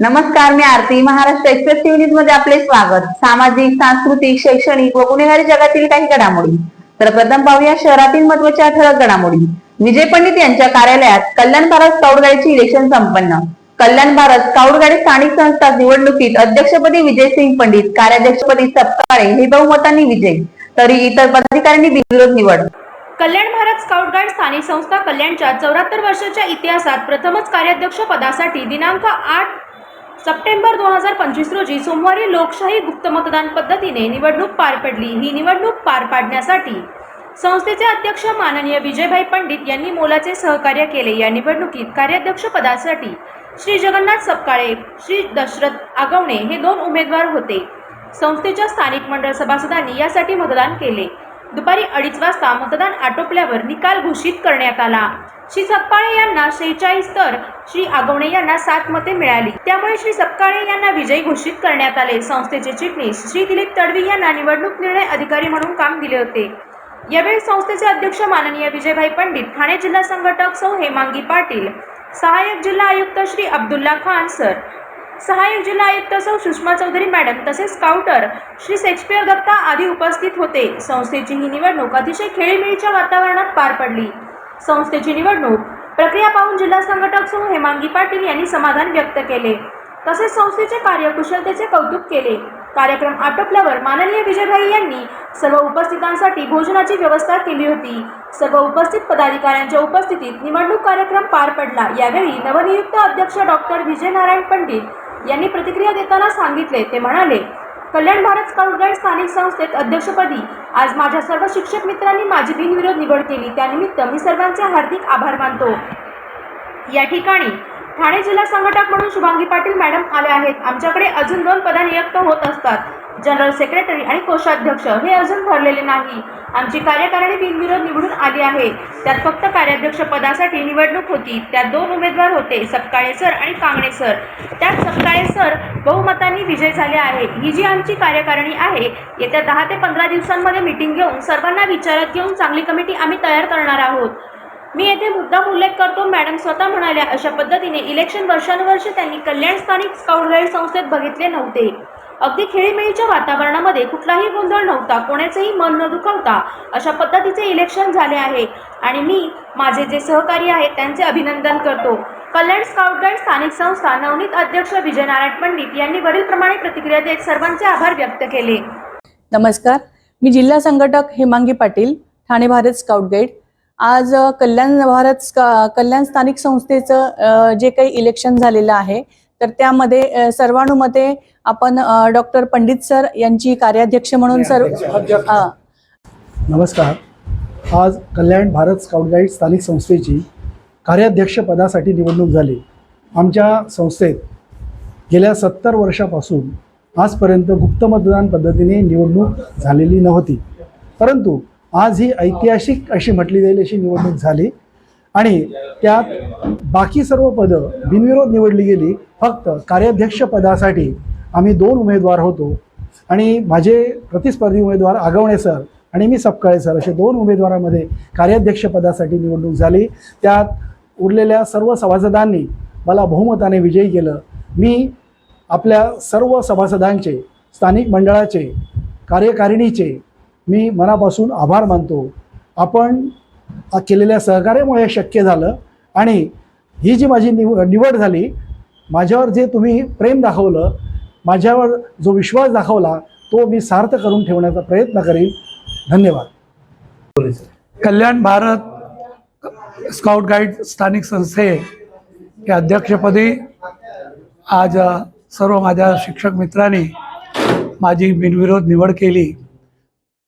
नमस्कार मी Aarti. Maharashtra express TV न्यूजमध्ये आपले स्वागत. सामाजिक सांस्कृतिक शैक्षणिक व गुन्हेगारी जगातील काही घडामोडी. तर प्रथम पाहूया शहरातील महत्त्वाच्या ठळक घडामोडी. विजय पंडित यांच्या कार्यालयात कल्याण भारत स्काउट गाडीचे इलेक्शन संपन्न. कल्याण भारत स्काउट गाडी स्थानिक संस्था निवडणुकीत अध्यक्षपदी विजयसिंग पंडित कार्याध्यक्षपदी सपकाळे हे बहुमतांनी विजय. तरी इतर पदाधिकाऱ्यांनी बिनविरोध निवड. कल्याण भारत स्काउट गाईड स्थानिक संस्था कल्याणच्या चौऱ्याहत्तर वर्षाच्या इतिहासात प्रथमच कार्याध्यक्ष पदासाठी दिनांक आठ सप्टेंबर दोन हजार पंचवीस रोजी सोमवारी लोकशाही गुप्त मतदान पद्धतीने निवडणूक पार पडली. ही निवडणूक पार पाडण्यासाठी संस्थेचे अध्यक्ष माननीय विजयभाई पंडित यांनी मोलाचे सहकार्य केले. या निवडणुकीत कार्याध्यक्ष पदासाठी श्री जगन्नाथ सपकाळे श्री दशरथ आगवणे हे दोन उमेदवार होते. संस्थेच्या स्थानिक मंडळ सभासदांनी यासाठी मतदान केले. दुपारी अडीच वाजता मतदान आटोपल्यावर निकाल घोषित करण्यात आला. श्री सपकाळे यांना शेहेचाळीस तर श्री आगवणे यांना सात मते मिळाली. त्यामुळे श्री सपकाळे यांना विजयी घोषित करण्यात आले. संस्थेचे चिटणीस श्री दिलीप तडवी यांना निवडणूक निर्णय अधिकारी म्हणून काम दिले होते. यावेळी संस्थेचे अध्यक्ष माननीय विजयभाई पंडित ठाणे जिल्हा संघटक सौ हेमांगी पाटील सहाय्यक जिल्हा आयुक्त श्री अब्दुल्ला खान सर सहाय्यक जिल्हा आयुक्त सौ सुषमा चौधरी मॅडम तसेच स्काउटर श्री शेक्सपियर दत्ता आदी उपस्थित होते. संस्थेची ही निवडणूक अतिशय खेळीमेळीच्या वातावरणात पार पडली. संस्थेची निवडणूक. प्रक्रिया पाहून जिल्हा संघटक सौ. हेमांगी पाटील यांनी समाधान व्यक्त केले. तसेच संस्थेचे कार्यकुशलतेचे कौतुक केले. कार्यक्रम आटोपल्यावर माननीय विजयभाई यांनी सर्व उपस्थितांसाठी भोजनाची व्यवस्था केली होती. सर्व उपस्थित पदाधिकाऱ्यांच्या उपस्थितीत निवडणूक कार्यक्रम पार पडला. यावेळी नवनियुक्त अध्यक्ष डॉक्टर विजय नारायण पंडित यांनी प्रतिक्रिया देताना सांगितले. ते म्हणाले कल्याण भारत स्काउट गाईड स्थानिक संस्थेत अध्यक्षपदी आज माझ्या सर्व शिक्षक मित्रांनी माझी बिनविरोध निवड केली. त्यानिमित्त मी सर्वांचे हार्दिक आभार मानतो. या ठिकाणी ठाणे जिल्हा संघटक म्हणून शुभांगी पाटील मॅडम आले आहेत. आमच्याकडे अजून दोन पदा नियुक्त होत असतात. जनरल सेक्रेटरी आणि कोषाध्यक्ष हे अजून भरलेले नाही. आमची कार्यकारिणी बिनविरोध निवडून आली आहे. त्यात फक्त कार्याध्यक्ष पदासाठी निवडणूक होती. त्यात दोन उमेदवार होते सपकाळे सर आणि कांगणे सर. त्यात सपकाळे सर बहुमतांनी विजय झाले आहे. ही जी आमची कार्यकारिणी आहे येत्या दहा ते पंधरा दिवसांमध्ये मिटिंग घेऊन सर्वांना विचारात घेऊन चांगली कमिटी आम्ही तयार करणार आहोत. मी येथे मुद्दाम उल्लेख करतो मॅडम स्वतः म्हणाल्या अशा पद्धतीने इलेक्शन वर्षानुवर्ष त्यांनी कल्याण स्थानिक स्काउट गाईड संस्थेत बघितले नव्हते. अगदी खेळीमेळीच्या वातावरणामध्ये कुठलाही गोंधळ नव्हता कोणाचेही मन न दुखावता अशा पद्धतीचे इलेक्शन झाले आहे. आणि मी माझे जे सहकारी आहेत त्यांचे अभिनंदन करतो. कल्याण स्काउट गाईड स्थानिक संस्था नवनीत अध्यक्ष विजयनारायण पंडित यांनी वरीलप्रमाणे प्रतिक्रिया देत सर्वांचे आभार व्यक्त केले. नमस्कार. मी जिल्हा संघटक हेमांगी पाटील ठाणे भारत स्काउट गाईड. आज कल्याण भारत स्का कल्याण स्थानिक संस्थेचं जे काही इलेक्शन झालेलं आहे तर त्यामध्ये सर्वानुमते आपण डॉक्टर पंडित सर यांची कार्याध्यक्ष म्हणून सर्व नमस्कार. आज कल्याण भारत स्काउट गाईड स्थानिक संस्थेची कार्याध्यक्षपदासाठी निवडणूक झाली. आमच्या संस्थेत गेल्या सत्तर वर्षापासून आजपर्यंत गुप्त मतदान पद्धतीने निवडणूक झालेली नव्हती. परंतु आज ही ऐतिहासिक अशी म्हटली जाईल अशी निवडणूक झाली. आणि त्यात बाकी सर्व पदं बिनविरोध निवडली गेली. फक्त कार्याध्यक्षपदासाठी आम्ही दोन उमेदवार होतो. आणि माझे प्रतिस्पर्धी उमेदवार आगवणे सर आणि मी सपकाळे सर असे दोन उमेदवारामध्ये कार्याध्यक्षपदासाठी निवडणूक झाली. त्यात उरलेल्या सर्व सभासदांनी मला बहुमताने विजयी केलं. मी आपल्या सर्व सभासदांचे स्थानिक मंडळाचे कार्यकारिणीचे मी मनापासून आभार मानतो. आपण केलेल्या सहकार्यामुळे हे शक्य झालं आणि ही जी माझी निव निवड झाली माझ्यावर जे तुम्ही प्रेम दाखवलं माझ्यावर जो विश्वास दाखवला तो मी सार्थ करून ठेवण्याचा प्रयत्न करीन. धन्यवाद. कल्याण भारत स्काउट गाईड स्थानिक संस्थे या अध्यक्षपदी आज सर्व माझ्या शिक्षक मित्रांनी माझी बिनविरोध निवड केली.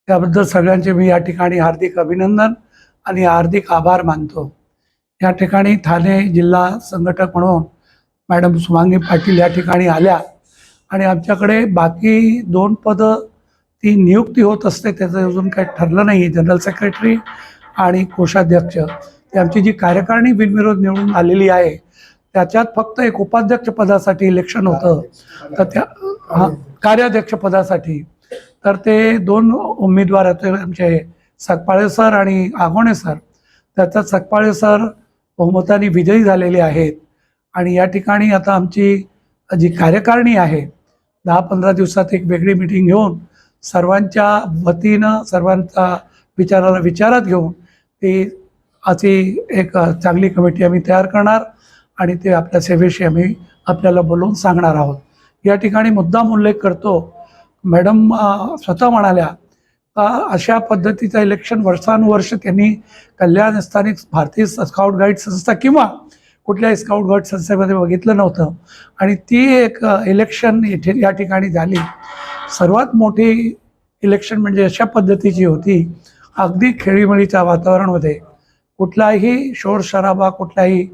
त्याबद्दल सगळ्यांचे मी या ठिकाणी हार्दिक अभिनंदन आणि हार्दिक आभार मानतो. या ठिकाणी ठाणे जिल्हा संघटक म्हणून मॅडम सुमांगी पाटील या ठिकाणी आल्या आणि आमच्याकडे बाकी दोन पदं ती नियुक्ती होत असते त्याचं अजून काही ठरलं नाही. आहे जनरल सेक्रेटरी आणि कोषाध्यक्ष. ती आमची जी कार्यकारिणी बिनविरोध निवडून आलेली आहे त्याच्यात फक्त एक उपाध्यक्ष पदासाठी इलेक्शन होतं. तर त्या हां कार्याध्यक्ष पदासाठी. तर ते दोन उमेदवार होते आमचे सकपाळे सर आणि आगोणे सर. त्याच्यात सकपाळे सर बहुमताने विजयी झालेले आहेत. आणि या ठिकाणी आता आमची जी कार्यकारिणी आहे दहा पंधरा दिवसात एक वेगळी मिटिंग घेऊन सर्वांच्या वतीनं सर्वांचा विचाराला विचारात घेऊन ती अशी एक चांगली कमिटी आम्ही तयार करणार आणि ते आपल्या सेवेशी आम्ही आपल्याला बोलवून सांगणार आहोत. या ठिकाणी मुद्दाम उल्लेख करतो मॅडम स्वतः म्हणाल्या अशा पद्धतीचं इलेक्शन वर्षानुवर्ष त्यांनी कल्याण स्थानिक भारतीय स्काउट गाईड संस्था किंवा कुठल्याही स्काउट गाईड संस्थेमध्ये बघितलं नव्हतं. आणि ती एक इलेक्शन इथे या ठिकाणी झाली. सर्वात मोठी इलेक्शन म्हणजे अशा पद्धतीची होती. अगदी खेळीमेळीच्या वातावरणामध्ये कुठलाही शोर शराबा कुठलाही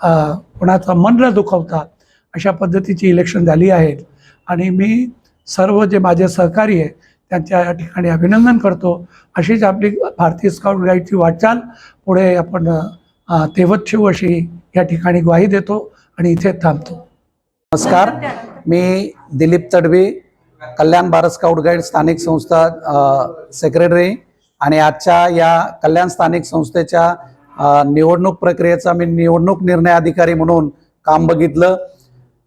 कोणाचा मन न दुखवता अशा पद्धतीची इलेक्शन झाली आहेत आणि मी सर्व जे माझे सहकारी आहे त्यांच्या या ठिकाणी अभिनंदन करतो. अशीच आपली भारतीय स्काउट गाईडची वाटचाल. पुढे आपण अ, तेवत अशी या ठिकाणी ग्वाही देतो आणि इथे थांबतो. नमस्कार. मी दिलीप तडवी कल्याण भारत स्काउट गाईड स्थानिक संस्था सेक्रेटरी आणि आजच्या या कल्याण स्थानिक संस्थेच्या निवडणूक प्रक्रियेचा मी निवडणूक निर्णय अधिकारी म्हणून काम बघितलं.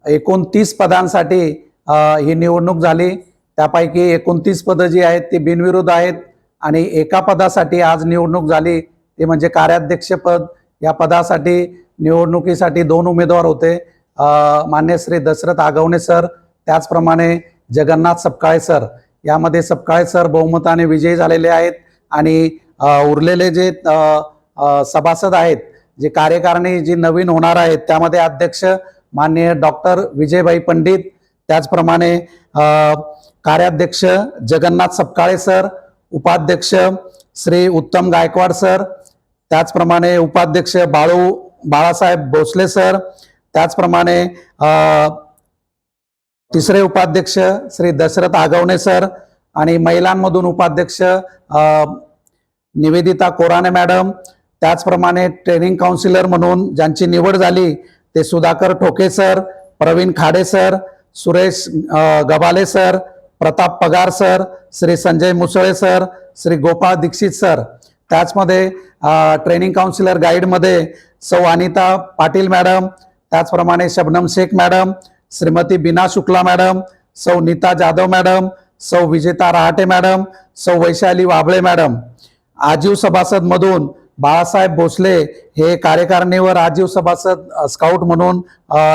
एकोणतीस पदांसाठी ही निवडणूक झाली. त्यापैकी एकोणतीस पदं जी आहेत ती बिनविरोध आहेत आणि एका पदासाठी आज निवडणूक झाली. ते म्हणजे कार्याध्यक्षपद या पदासाठी निवडणुकीसाठी दोन उमेदवार होते. मान्य श्री दशरथ आगवणे सर त्याचप्रमाणे जगन्नाथ सपकाळे सर. यामध्ये सपकाळे सर बहुमताने विजयी झालेले आहेत आणि उरलेले जे सभासद आहेत जे कार्यकारिणी जी नवीन होणार आहेत त्यामध्ये अध्यक्ष माननीय डॉक्टर विजयभाई पंडित त्याचप्रमाणे कार्याध्यक्ष जगन्नाथ सपकाळे सर उपाध्यक्ष श्री उत्तम गायकवाड सर त्याचप्रमाणे उपाध्यक्ष बाळू बाळासाहेब भोसले सर त्याचप्रमाणे तिसरे उपाध्यक्ष श्री दशरथ आगवणे सर आणि महिलांमधून उपाध्यक्ष निवेदिता कोराणे मॅडम त्याचप्रमाणे ट्रेनिंग काउन्सिलर म्हणून ज्यांची निवड झाली ते Sudhakar Thoke sir Pravin Khade sir Suresh Gabale sir Pratap Pagar sir Shri Sanjay Musale sir Shri Gopal Dikshit sir. त्याचमध्ये ट्रेनिंग काउन्सिलर गाईडमध्ये सौ अनिता पाटील मॅडम त्याचप्रमाणे शबनम शेख मॅडम श्रीमती बिना शुक्ला मॅडम सौ नीता जाधव मॅडम सौ विजेता रहाटे मॅडम सौ वैशाली वाबळे मॅडम. आजीव सभासदमधून बाळासाहेब भोसले हे कार्यकारिणीवर राजीव सभासद स्काउट म्हणून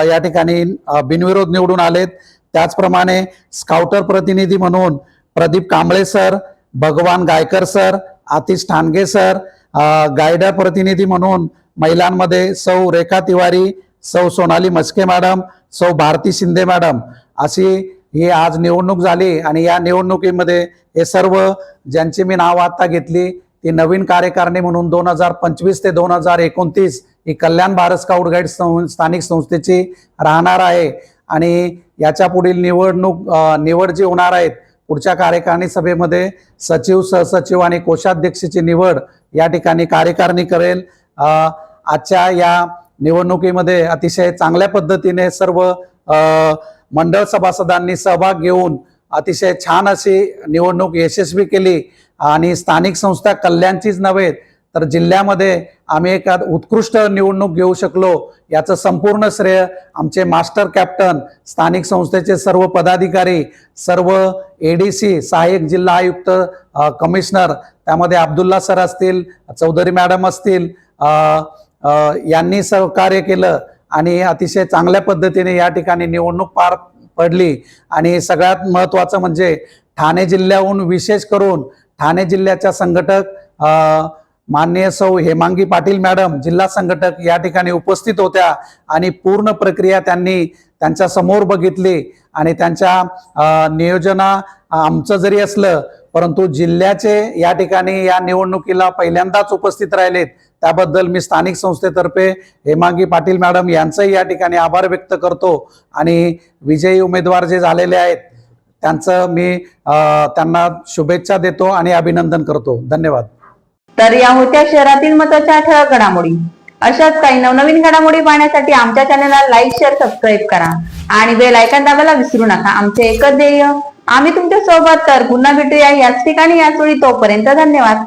या ठिकाणी बिनविरोध निवडून आलेत. त्याचप्रमाणे स्काउटर प्रतिनिधी म्हणून Pradeep Kamble sir Bhagwan Gaikar sir Atish Thange sir guider प्रतिनिधी म्हणून महिलांमध्ये सौ रेखा तिवारी सौ सोनाली मस्के मॅडम सौ भारती शिंदे मॅडम अशी ही आज निवडणूक झाली आणि या निवडणुकीमध्ये हे सर्व ज्यांची मी नाव आता घेतली ती नवीन कार्यकारिणी म्हणून दोन हजार पंचवीस ते दोन हजार एकोणतीस ही कल्याण भारत स्काउट गाईड सं- स्थानिक संस्थेची राहणार आहे. आणि याच्या पुढील निवडणूक निवड जी होणार आहेत पुढच्या कार्यकारिणी सभेमध्ये सचिव सहसचिव आणि कोषाध्यक्षाची निवड या ठिकाणी कार्यकारिणी करेल. आजच्या या निवडणुकीमध्ये अतिशय चांगल्या पद्धतीने सर्व मंडळ सभासदांनी सहभाग घेऊन अतिशय छान अशी निवडणूक यशस्वी केली आणि स्थानिक संस्था कल्याणचीच नव्हे तर जिल्ह्यामध्ये आम्ही एक उत्कृष्ट निवडणूक घेऊ शकलो याचं संपूर्ण श्रेय आमचे मास्टर कॅप्टन स्थानिक संस्थेचे सर्व पदाधिकारी सर्व ए डी सी सहाय्यक जिल्हा आयुक्त कमिशनर त्यामध्ये अब्दुल्ला सर असतील चौधरी मॅडम असतील यांनी सहकार्य केलं आणि अतिशय चांगल्या पद्धतीने या ठिकाणी निवडणूक पार पडली. आणि सगळ्यात महत्त्वाचं म्हणजे ठाणे जिल्ह्याहून विशेष करून ठाणे जिल्ह्याच्या संघटक माननीय सौ हेमांगी पाटील मॅडम जिल्हा संघटक या ठिकाणी उपस्थित होत्या आणि पूर्ण प्रक्रिया त्यांनी त्यांच्यासमोर बघितली आणि त्यांच्या नियोजना आमचं जरी असलं परंतु जिल्ह्याचे या ठिकाणी या निवडणुकीला पहिल्यांदाच उपस्थित राहिलेत. त्याबद्दल मी स्थानिक संस्थेतर्फे हेमांगी पाटील मॅडम यांचंही या ठिकाणी आभार व्यक्त करतो. आणि विजयी उमेदवार जे झालेले आहेत त्यांचं मी त्यांना शुभेच्छा देतो आणि अभिनंदन करतो. धन्यवाद. तर या होत्या शहरातील महत्त्वाच्या ठळक घडामोडी. अशाच काही नवनवीन घडामोडी पाहण्यासाठी आमच्या चॅनलला लाईक शेअर सबस्क्राईब करा. आणि बेल आयकॉन दाबायला विसरू नका. आमचे एकच ध्येय आम्ही तुमच्यासोबत तर पुन्हा भेटूया याच ठिकाणी याच वेळी तोपर्यंत धन्यवाद.